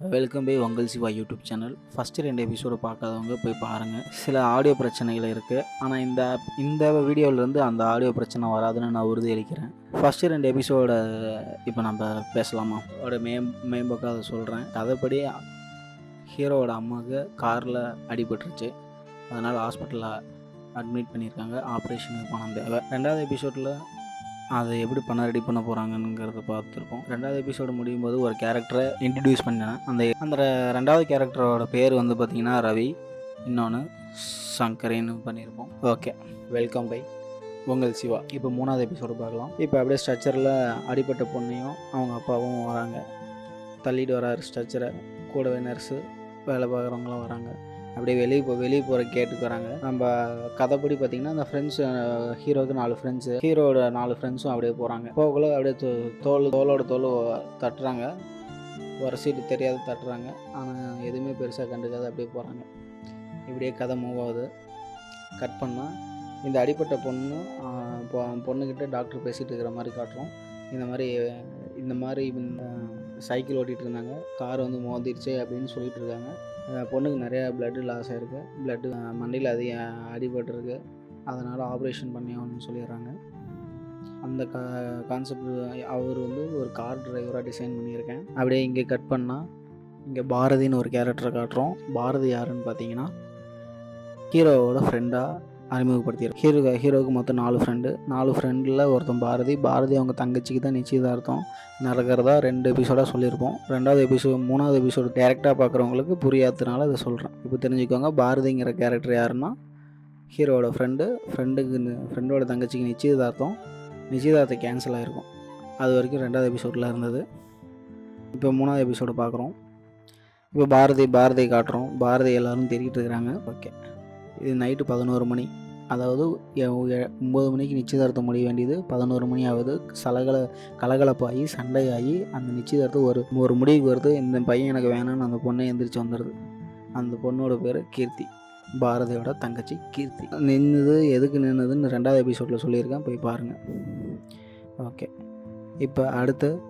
Welcome by உங்கள் Siva YouTube channel. First ரெண்டு episode பார்க்காதவங்க போய் பாருங்கள் சில ஆடியோ பிரச்சனைகள் இருக்குது ஆனால் இந்த ஆப் இந்த வீடியோவிலேருந்து அந்த ஆடியோ பிரச்சனை வராதுன்னு நான் உறுதியளிக்கிறேன். ஃபஸ்ட்டு ரெண்டு எபிசோட இப்போ நம்ம பேசலாமா? அதோட மேம் மேம்போக்காக அதை சொல்கிறேன் கதைப்படி ஹீரோவோட அம்மாவுக்கு காரில் அடிபட்டுருச்சு. அதனால் ஹாஸ்பிட்டலில் அட்மிட் பண்ணியிருக்காங்க. ஆப்ரேஷனுக்கு பணம் தேவை ரெண்டாவது எபிசோடில் அதை எப்படி பண்ண ரெடி பண்ண போகிறாங்கங்கிறத பார்த்துருப்போம். ரெண்டாவது எபிசோடு முடியும் போது ஒரு கேரக்டரை இன்ட்ரடியூஸ் பண்ணேன் அந்த அந்த ரெண்டாவது கேரக்டரோட பேர் வந்து பார்த்திங்கன்னா ரவி இன்னொன்று சங்கரின்னு பண்ணியிருப்போம் ஓகே வெல்கம் பை உங்கள் சிவா. இப்போ மூணாவது எபிசோடு பார்க்கலாம். இப்போ அப்படியே ஸ்ட்ரக்சரில் அடிப்பட்ட பொண்ணையும் அவங்க அப்பாவும் வராங்க. தள்ளிட்டு வராரு ஸ்ட்ரக்சரை கூடவே நர்ஸு வேலை பார்க்குறவங்களாம் வராங்க. அப்படியே வெளியே போ வெளியே போகிற கேட்டுக்கு வராங்க. நம்ம கதைப்படி பார்த்திங்கன்னா அந்த ஃப்ரெண்ட்ஸ் ஹீரோவுக்கு நாலு ஃப்ரெண்ட்ஸு ஹீரோட நாலு ஃப்ரெண்ட்ஸும் அப்படியே போகிறாங்க போகக்குள்ள அப்படியே தோ- தோல் தோலோட தோல் தட்டுறாங்க. ஒரு சீட்டு தெரியாத தட்டுறாங்க. ஆனால் எதுவுமே பெருசாக கண்டுக்காது அப்படியே போகிறாங்க இப்படியே கதை மூவ் ஆகுது. கட் பண்ணால் இந்த அடிப்பட்ட பொண்ணு பொண்ணுக்கிட்ட டாக்டர் பேசிகிட்டு இருக்கிற மாதிரி காட்டுறோம். இந்த மாதிரி இந்த மாதிரி சைக்கிள் ஓட்டிகிட்டு இருந்தாங்க கார் வந்து மோதிருச்சு அப்படின்னு சொல்லிட்டு இருக்காங்க பொண்ணுக்கு நிறையா பிளட்டு லாஸ் ஆகிருக்கு பிளட்டு மண்டையில் அதிகம் அடிபட்டுருக்கு. அதனால் ஆப்ரேஷன் பண்ணி ஆகணும்னு சொல்லிடுறாங்க. அந்த கா கான்செப்ட் அவர் வந்து ஒரு கார் டிரைவராக டிசைன் பண்ணியிருக்கேன். அப்படியே இங்கே கட் பண்ணால் இங்கே பாரதின்னு ஒரு கேரக்டரை காட்டுறோம். பாரதி யாருன்னு பார்த்தீங்கன்னா ஹீரோவோட ஃப்ரெண்டாக அறிமுகப்படுத்தியிருக்கோம் ஹீரோ ஹீரோவுக்கு மொத்தம் நாலு ஃப்ரெண்டு நாலு ஃப்ரெண்டில் ஒருத்தன் பாரதி. பாரதி அவங்க தங்கச்சிக்கு தான் நிச்சயதார்த்தம் நடக்கிறதா ரெண்டு எபிசோடாக சொல்லியிருப்போம் ரெண்டாவது எபிசோட் மூணாவது எபிசோடு டேரெக்டாக பார்க்குறவங்களுக்கு புரியாததுனால அதை சொல்கிறேன் இப்போ தெரிஞ்சுக்கோங்க பாரதிங்கிற கேரக்டர் யாருன்னா ஹீரோவோட ஃப்ரெண்டு ஃப்ரெண்டுக்கு ஃப்ரெண்டோட தங்கச்சிக்கு நிச்சயதார்த்தம் நிச்சயதார்த்தம் கேன்சல் ஆகிருக்கும் அது வரைக்கும் ரெண்டாவது எபிசோடில் இருந்தது. இப்போ மூணாவது எபிசோடு பார்க்குறோம் இப்போ பாரதி பாரதி காட்டுறோம். பாரதி எல்லாரும் தெரிகிட்டு இருக்கிறாங்க. ஓகே. இது நைட்டு பதினோரு மணி. அதாவது எ- ஒம்பது மணிக்கு நிச்சயதார்த்தம் முடிய வேண்டியது பதினோரு மணி ஆகுது. சலகல கலகலப்பாகி சண்டையாகி அந்த நிச்சயதார்த்தம் ஒரு ஒரு முடிவுக்கு வருது. இந்த பையன் எனக்கு வேணாம்னு அந்த பொண்ணை எந்திரிச்சு வந்துடுது அந்த பொண்ணோட பேர் கீர்த்தி. பாரதியோட தங்கச்சி கீர்த்தி. நின்றுது எதுக்கு நின்றுதுன்னு ரெண்டாவது எபிசோடில் சொல்லியிருக்கேன். போய் பாருங்கள் ஓகே இப்போ அடுத்து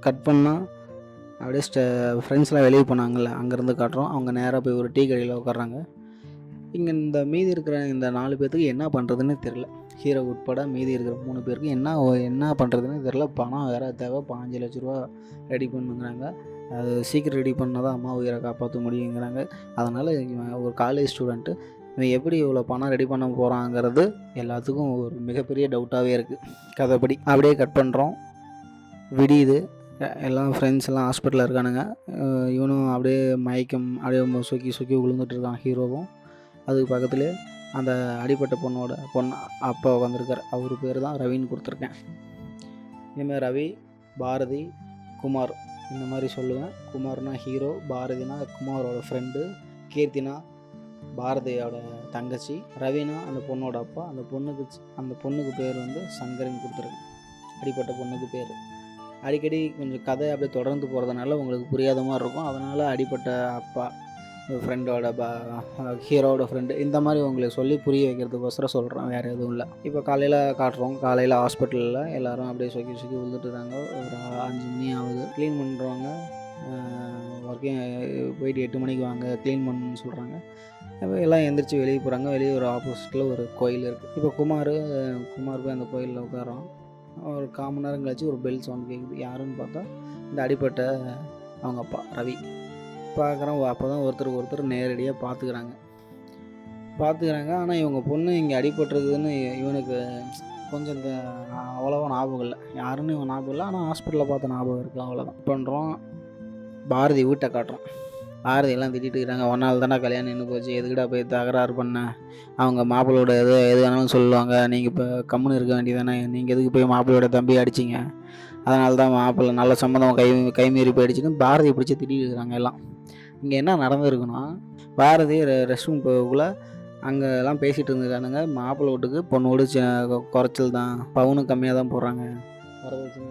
கட் பண்ணால் அப்படியே ஸ்ட ஃப்ரெண்ட்ஸ்லாம் வெளியே போனாங்கள்ல அங்கேருந்து காட்டுறோம். அவங்க நேராக போய் ஒரு டீ கடையில் உட்கார்றாங்க இங்கே இந்த மீதி இருக்கிற இந்த நாலு பேர்த்துக்கு என்ன பண்ணுறதுன்னு தெரில ஹீரோ உட்பட மீதி இருக்கிற மூணு பேருக்கு என்ன என்ன பண்ணுறதுன்னு தெரில பணம் வேறு தேவை. பாஞ்சு லட்ச ரூபா ரெடி பண்ணுங்கிறாங்க. அது சீக்கிரம் ரெடி பண்ணால் தான் அம்மா உயிரை காப்பாற்ற முடியுங்கிறாங்க. அதனால் ஒரு காலேஜ் ஸ்டூடெண்ட்டு இவன் எப்படி இவ்வளோ பணம் ரெடி பண்ண போகிறாங்கிறது எல்லாத்துக்கும் ஒரு மிகப்பெரிய டவுட்டாகவே இருக்குது கதைப்படி அப்படியே கட் பண்ணுறோம் விடியுது. எல்லாம் ஃப்ரெண்ட்ஸ் எல்லாம் ஹாஸ்பிட்டலில் இருக்கானுங்க. இவனும் அப்படியே மயக்கம் அப்படியே சுக்கி சுக்கி விழுந்துட்டு இருக்கான் ஹீரோவும் அதுக்கு பக்கத்துலேயே அந்த அடிப்பட்ட பொண்ணோட பொண்ணு அப்பா உட்காந்துருக்கார் அவர் பேர் தான் ரவின்னு கொடுத்துருக்கேன். இனிமேல் ரவி பாரதி குமார் இந்த மாதிரி சொல்லுவேன். குமார்னா ஹீரோ பாரதினா குமாரோட ஃப்ரெண்டு கீர்த்தினா பாரதியோட தங்கச்சி ரவினா அந்த பொண்ணோட அப்பா. அந்த பொண்ணுக்கு அந்த பொண்ணுக்கு பேர் வந்து சங்கரின்னு கொடுத்துருக்கேன். அடிப்பட்ட பொண்ணுக்கு பேர். அடிக்கடி கொஞ்சம் கதை அப்படியே தொடர்ந்து போகிறதுனால உங்களுக்கு புரியாத மாதிரி இருக்கும். அதனால் அடிப்பட்ட அப்பா ஃப்ரெண்டோட பா ஹீரோட ஃப்ரெண்டு இந்த மாதிரி உங்களுக்கு சொல்லி புரிய வைக்கிறதுக்கோசரம் சொல்கிறேன் வேறு எதுவும் இல்லை. இப்போ காலையில் காட்டுறோம். காலையில் ஹாஸ்பிட்டலில் எல்லோரும் அப்படியே சொக்கி சொக்கி விழுந்துட்டுறாங்க ஒரு அஞ்சு மணி ஆகுது. க்ளீன் பண்ணுறவங்க ஒர்க்கிங் போயிட்டு எட்டு மணிக்கு வாங்க க்ளீன் பண்ணணும்னு சொல்கிறாங்க அப்போ எல்லாம் எந்திரிச்சு வெளியே போகிறாங்க வெளியே ஒரு ஆப்போசிட்டில் ஒரு கோயில் இருக்குது இப்போ குமார் குமார் போய் அந்த கோயிலில் உட்காரோம் ஒரு கால் நேரம் கழிச்சு ஒரு பெல் சவுண்ட் கேட்குது யாருன்னு பார்த்தா இந்த அடிப்பட்ட அவங்க அப்பா ரவி. பார்க்குறோம் அப்போ தான் ஒருத்தருக்கு ஒருத்தர் நேரடியாக பார்த்துக்கிறாங்க பார்த்துக்கிறாங்க ஆனால் இவங்க பொண்ணு இங்கே அடிபட்டுருக்குதுன்னு இவனுக்கு கொஞ்சம் இந்த அவ்வளோவா ஞாபகம் இல்லை. யாருன்னு இவன் ஞாபகம் இல்லை. ஆனால் ஹாஸ்பிட்டலில் பார்த்த ஞாபகம் இருக்குது அவ்வளோதான் பண்ணுறோம் பாரதி வீட்டை காட்டுறோம். பாரதி எல்லாம் திட்டிட்டு இருக்கிறாங்க நாள் தானே கல்யாணம் நின்று போச்சு. எதுக்குடா போய் தகராறு பண்ண? அவங்க மாப்பிள்ளோட எது எது வேணாலும் சொல்லுவாங்க. நீங்கள் இப்போ கம்முன்னு இருக்க வேண்டியதானே நீங்கள் எதுக்கு போய் மாப்பிள்ளையோட தம்பி அடிச்சிங்க? அதனால தான் மாப்பிள்ளை நல்ல சம்மந்தம் கை கை மீறி போயிடுச்சுன்னு பாரதி பிடிச்சி திட்டிட்டு இருக்கிறாங்க எல்லாம். இங்கே என்ன நடந்திருக்குன்னா பாரதி ரெஸ்ட் ரூம் போகக்குள்ள அங்கே எல்லாம் பேசிகிட்டு இருந்துருக்கானுங்க மாப்பிள்ளை வீட்டுக்கு பொண்ணு வீடு குறைச்சல் தான். பவுனும் கம்மியாக தான் போடுறாங்க. வரதட்சணை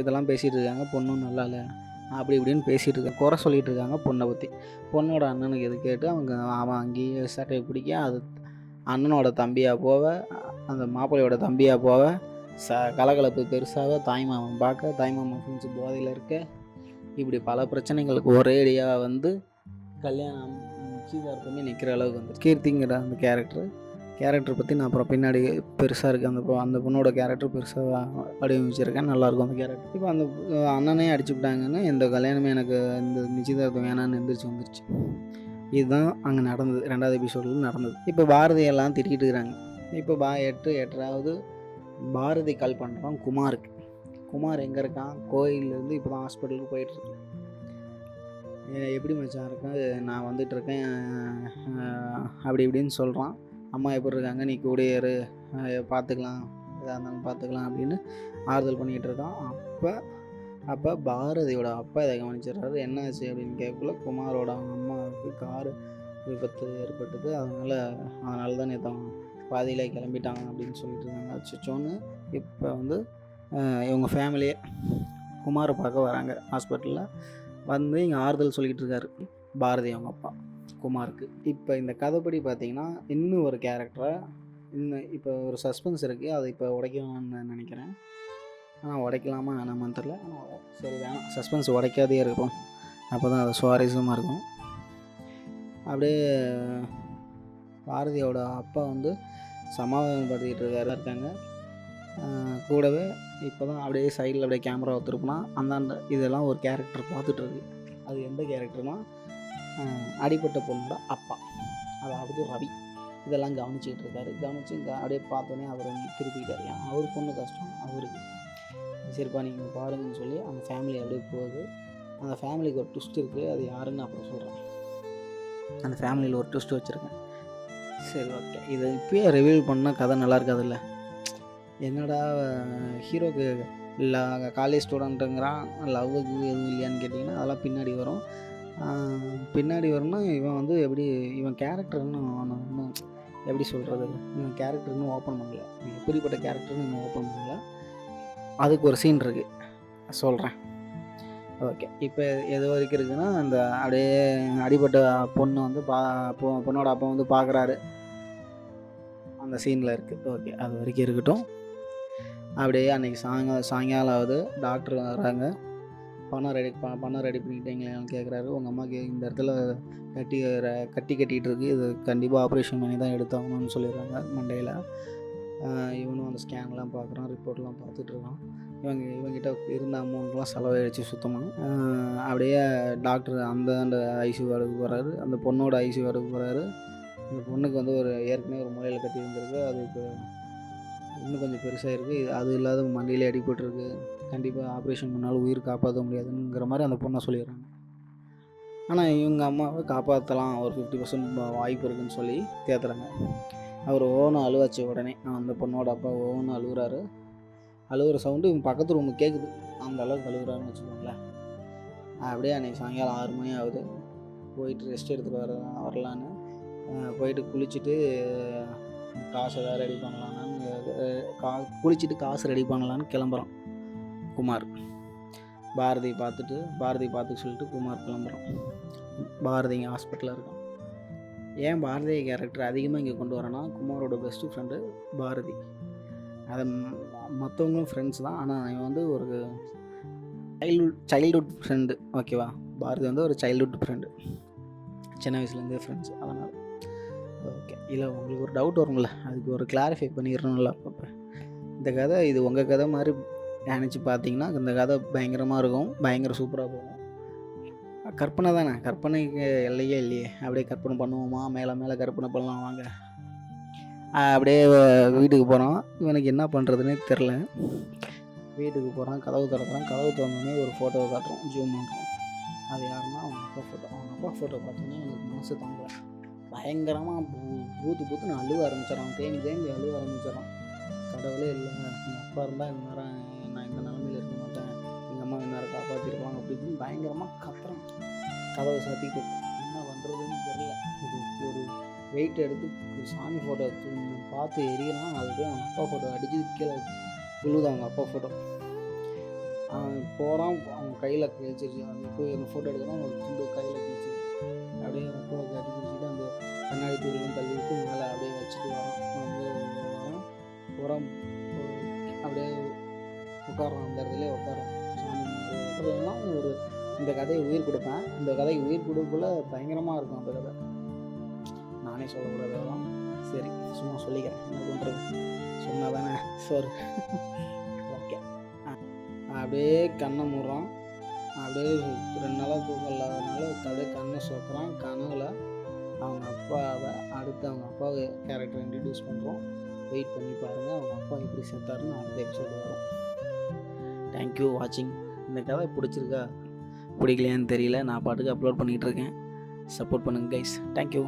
இதெல்லாம் பேசிகிட்டு இருக்காங்க. பொண்ணும் நல்லா இல்லை. அப்படி இப்படின்னு பேசிகிட்டு இருக்காங்க குறை சொல்லிட்டு இருக்காங்க பொண்ணை பற்றி பொண்ணோட அண்ணனுக்கு எது கேட்டு அவங்க அவன் அங்கேயே சட்டையை பிடிக்க அது அண்ணனோட தம்பியாக போக அந்த மாப்பிள்ளையோட தம்பியாக போக ச கலகலப்பு பெருசாக தாய்மாமன் பார்க்க தாய்மாமன் ஃப்ரெண்ட்ஸ் போதையில் இருக்க. இப்படி பல பிரச்சனைகளுக்கு ஒரேடியாக வந்து கல்யாணம் நிச்சயதார்த்தமே நிற்கிற அளவுக்கு வந்து கீர்த்திங்கிற அந்த கேரக்டர் கேரக்டர் பற்றி நான் அப்புறம் பின்னாடி பெருசாக இருக்குது அந்த பொ- அந்த பொண்ணோட கேரக்டர் பெருசாக வடிவமைச்சிருக்கேன். நல்லாயிருக்கும் அந்த கேரக்டர். இப்போ அந்த அண்ணனே அடிச்சு விட்டாங்கன்னு இந்த கல்யாணமே எனக்கு இந்த நிச்சயதார்த்தம் வேணான்னு எந்திரிச்சு வந்துருச்சு. இதுதான் அங்கே நடந்தது. ரெண்டாவது எபிசோடில் நடந்தது. இப்போ பாரதி எல்லாம் திட்டிகிட்டு இருக்கிறாங்க இப்போ பா எட்டு எட்டாவது பாரதி கால் பண்ணுறான் குமாருக்கு. குமார் எங்கே இருக்கான்? கோயிலேருந்து இப்போ தான் ஹாஸ்பிட்டலுக்கு போயிட்டுருக்கு எப்படி மச்சான் இருக்கேன்? நான் வந்துட்டு இருக்கேன். அப்படி இப்படின்னு சொல்கிறான் அம்மா எப்படி இருக்காங்க? நீ கூட இரு பார்த்துக்கலாம். எதாக இருந்தாலும் பார்த்துக்கலாம் அப்படின்னு ஆறுதல் பண்ணிக்கிட்டு இருக்கான். அப்போ அப்போ பாரதியோட அப்பா இதை கவனிச்சிடுறாரு. என்ன ஆச்சு அப்படின்னு கேட்கல குமாரோட அவங்க அம்மாவுக்கு காரு விபத்து ஏற்பட்டது. அதனால் அதனால தான் நேற்று பாதியில் கிளம்பிட்டாங்க அப்படின்னு சொல்லிட்டு இருந்தாங்க. அச்சோன்னு இப்போ வந்து இவங்க ஃபேமிலியே குமாரை பார்க்க வராங்க. ஹாஸ்பிட்டலில் வந்து இங்கே ஆறுதல் சொல்லிக்கிட்டு இருக்காரு பாரதி அவங்க அப்பா. குமாருக்கு இப்போ இந்த கதைப்படி பார்த்தீங்கன்னா இன்னும் ஒரு கேரக்டரை இன்னும் இப்போ ஒரு சஸ்பென்ஸ் இருக்குது அதை இப்போ உடைக்கணும்னு நினைக்கிறேன். ஆனால் உடைக்கலாமா வேணாமான்னு தெரில ஆனால் சரி வேணாம். சஸ்பென்ஸ் உடைக்காதே இருக்கும் அப்போ தான் அது சுவாரஸ்யமாக இருக்கும். அப்படியே பாரதியோட அப்பா வந்து சமாதானப்படுத்திக்கிட்டு இருக்காரு. இருக்காங்க. கூடவே இப்போ தான் அப்படியே சைடில் அப்படியே கேமரா திருப்பினா அந்தாண்ட இதெல்லாம் ஒரு கேரக்டர் பார்த்துட்ருக்கு அது எந்த கேரக்டர்னால் அடிப்பட்ட பொண்ணோட அப்பா. அதாவது ரவி. இதெல்லாம் கவனிச்சிக்கிட்டு இருக்காரு. கவனிச்சு அப்படியே பார்த்தோன்னே அவர் திருப்பிக்கிட்டார் ஏன் அவர் பொண்ணு கஷ்டம். அவருக்கு சரிப்பா நீங்கள் பாருங்கன்னு சொல்லி அந்த ஃபேமிலி அப்படியே போகுது. அந்த ஃபேமிலிக்கு ஒரு ட்விஸ்ட் இருக்குது அது யாருன்னு அப்புறம் சொல்கிறேன் அந்த ஃபேமிலியில் ஒரு ட்விஸ்ட் வச்சுருக்கேன். சரி ஓகே இதை இப்போயே ரிவீல் பண்ணால் கதை நல்லா இருக்காதுல்ல? என்னடா ஹீரோக்கு இல்லை காலேஜ் ஸ்டூடெண்ட்டுங்கிறான் லவ்வுக்கு எதுவும் இல்லையான்னு கேட்டிங்கன்னா அதெல்லாம் பின்னாடி வரும். பின்னாடி வரும்னா இவன் வந்து எப்படி இவன் கேரக்டர் இன்னும் இன்னும் எப்படி சொல்கிறது இவன் கேரக்டர் இன்னும் ஓப்பன் பண்ணல. எப்படிப்பட்ட கேரக்டர்னு இன்னும் ஓப்பன் பண்ணல. அதுக்கு ஒரு சீன் இருக்குது சொல்கிறேன் ஓகே இப்போ எது வரைக்கும் இருக்குன்னா அந்த அப்படியே அடிபட்ட பொண்ணு வந்து பா பொ- பொண்ணோட அப்பா வந்து பார்க்குறாரு அந்த சீனில் இருக்குது ஓகே அது வரைக்கும் இருக்கட்டும். அப்படியே அன்றைக்கி சாயங்காலம் சாயங்காலம் ஆகுது டாக்டர் வர்றாங்க பணம் ரெடி ப பணம் ரெடி பண்ணிக்கிட்டீங்களான்னு கேட்குறாரு உங்கள் அம்மாக்கு இந்த இடத்துல கட்டி ர- கட்டி கட்டிகிட்டு இருக்கு இது கண்டிப்பாக ஆப்ரேஷன் பண்ணி தான் எடுத்தாகணும்னு சொல்லிடுறாங்க மண்டையில். இவனும் அந்த ஸ்கேன்லாம் பார்க்குறான் ரிப்போர்ட்லாம் பார்த்துட்டு இருக்கான். இவங்க இவங்கிட்ட இருந்த அமௌண்ட்லாம் செலவழிச்சு சுத்தமாக அப்படியே டாக்டர் அந்த அந்த ஐசியூ வார்டுக்கு போகிறாரு அந்த பொண்ணோட ஐசியூ வார்டுக்கு போகிறாரு அந்த பொண்ணுக்கு வந்து ஒரு ஏற்கனவே ஒரு முறையில் கட்டி இருந்திருக்கு அது இப்போ இன்னும் கொஞ்சம் பெருசாக இருக்குது அது இல்லாத மண்டியிலே அடிபட்டுருக்கு. கண்டிப்பாக ஆப்ரேஷன் பண்ணாலும் உயிர் காப்பாற்ற முடியாதுங்கிற மாதிரி அந்த பொண்ணை சொல்லிடுறாங்க. ஆனால் இவங்க அம்மாவை காப்பாற்றலாம் ஒரு ஃபிஃப்டி பர்சன்ட் வாய்ப்பு இருக்குன்னு சொல்லி தேத்துறாங்க அவர் ஓன அழுவாச்சு உடனே. அந்த பொண்ணோட அப்பா ஓன அழுகுறாரு. அழுகிற சவுண்டு இவங்க பக்கத்து ரூமுக்கு கேட்குது அந்த அளவுக்கு அழுகுறாருன்னு வச்சுக்கோங்களேன். அப்படியே அன்றைக்கி சாயங்காலம் ஆறு மணி ஆகுது. போயிட்டு ரெஸ்ட் எடுத்துகிட்டு வர வரலான்னு போயிட்டு குளிச்சுட்டு காசு எதாவது ரெடி பண்ணலான்னு கா குளிச்சுட்டு காசு ரெடி பண்ணலான்னு கிளம்புறான் குமார். பாரதி பார்த்துட்டு பாரதி பார்த்துக்க சொல்லிட்டு குமார் கிளம்புறான். பாரதி இங்கே ஹாஸ்பிட்டலில் இருக்கான். ஏன் பாரதிய கேரக்டர் அதிகமாக இங்கே கொண்டு வரேன்னா குமாரோட பெஸ்ட்டு ஃப்ரெண்டு பாரதி. அதை மற்றவங்களும் ஃப்ரெண்ட்ஸ் தான். ஆனால் இவன் வந்து ஒரு சைல்ட்ஹுட் சைல்டுஹுட் ஃப்ரெண்டு ஓகேவா பாரதி வந்து ஒரு சைல்டுஹுட் ஃப்ரெண்டு சின்ன வயசுலேருந்தே ஃப்ரெண்ட்ஸ் அதனால். ஓகே இல்லை உங்களுக்கு ஒரு டவுட் வரும்ல? அதுக்கு ஒரு கிளாரிஃபை பண்ணிடணும்ல அப்பப்போ. இந்த கதை இது உங்கள் கதை மாதிரி நினச்சி பார்த்தீங்கன்னா இந்த கதை பயங்கரமாக இருக்கும். பயங்கர சூப்பராக போகும். கற்பனை தானே? கற்பனைக்கு இல்லையே இல்லையே. அப்படியே கற்பனை பண்ணுவோமா? மேலே மேலே கற்பனை பண்ணலாம் வாங்க. அப்படியே வீட்டுக்கு போகிறோம் இவனுக்கு என்ன பண்ணுறதுனே தெரில வீட்டுக்கு போகிறான் கதவு திறக்கிறான். கதவு திறந்தோடனே ஒரு ஃபோட்டோவை காட்டுறோம். ஜூம் பண்ணுறோம் அது யாருன்னா அவன் அப்பா ஃபோட்டோ அவன் அப்பா ஃபோட்டோ பார்த்தோன்னே எனக்கு மனசு தாங்கல பயங்கரமாக பூ பூத்து நான் அழுவ ஆரம்பிச்சிடறான். தேங்கி தேங்கி அழுவ ஆரம்பிச்சிடறான். கடவுளே இல்லை. எங்கள் அப்பா இருந்தால் இந்த நேரம் அம்மா அப்படின்னு பயங்கரமாக கத்துறோம் கதவை சாத்திக்கிட்டு என்ன பண்ணுறதுன்னு தெரியல. இது ஒரு வெயிட் எடுத்து சாமி ஃபோட்டோ பார்த்து எரியலாம் அது போய் அவங்க அப்பா ஃபோட்டோ அடிச்சு கீழே விழுது அவங்க அப்பா ஃபோட்டோ அவன் போகிறான் அவன் கையில் கிழிச்சிருச்சு அவன் போய் அந்த ஃபோட்டோ எடுக்கிறான் ஒரு துண்டு கையில் கிழிச்சிருச்சு அப்படியே அப்பாவை கட்டி பிடிச்சிட்டு அந்த கண்ணாடி தூரம் தள்ளி விட்டு மேலே அப்படியே வச்சுட்டு வரான். வந்து வரான் உரம் அப்படியே உட்காரான் அந்த இடத்துல உட்காரான் இந்த கதையை உயிர் கொடுப்பேன். இந்த கதைக்கு உயிர் கொடுக்கல பயங்கரமாக இருக்கும் அந்த கதை. நானே சொல்லக்கூடாது அதெல்லாம். சரி சும்மா சொல்லிக்கிறேன். என்ன பண்ணுறது சொன்னா தானே சோறு ஓகே அப்படியே கண்ணை மூடுறான். அப்படியே ரெண்டு நாளாக தூக்கம் இல்லாதனால அப்படியே கண்ணை சொக்கிறான் கனவுல அவங்க அப்பாவை அடுத்து அவங்க அப்பாவை கேரக்டர் இன்ட்ரடியூஸ் பண்ணுறோம் வெயிட் பண்ணி பாருங்கள் அவங்க அப்பா எப்படி செத்தாருன்னு அடுத்த எபிசோடு வரும். தேங்க்யூ வாட்சிங் இந்த கதை பிடிச்சிருக்கா? பிடிக்கலையான்னு தெரியல. நான் பாட்டுக்கு அப்லோட் பண்ணிகிட்டு இருக்கேன். சப்போர்ட் பண்ணுங்கள் கைஸ் தேங்க்யூ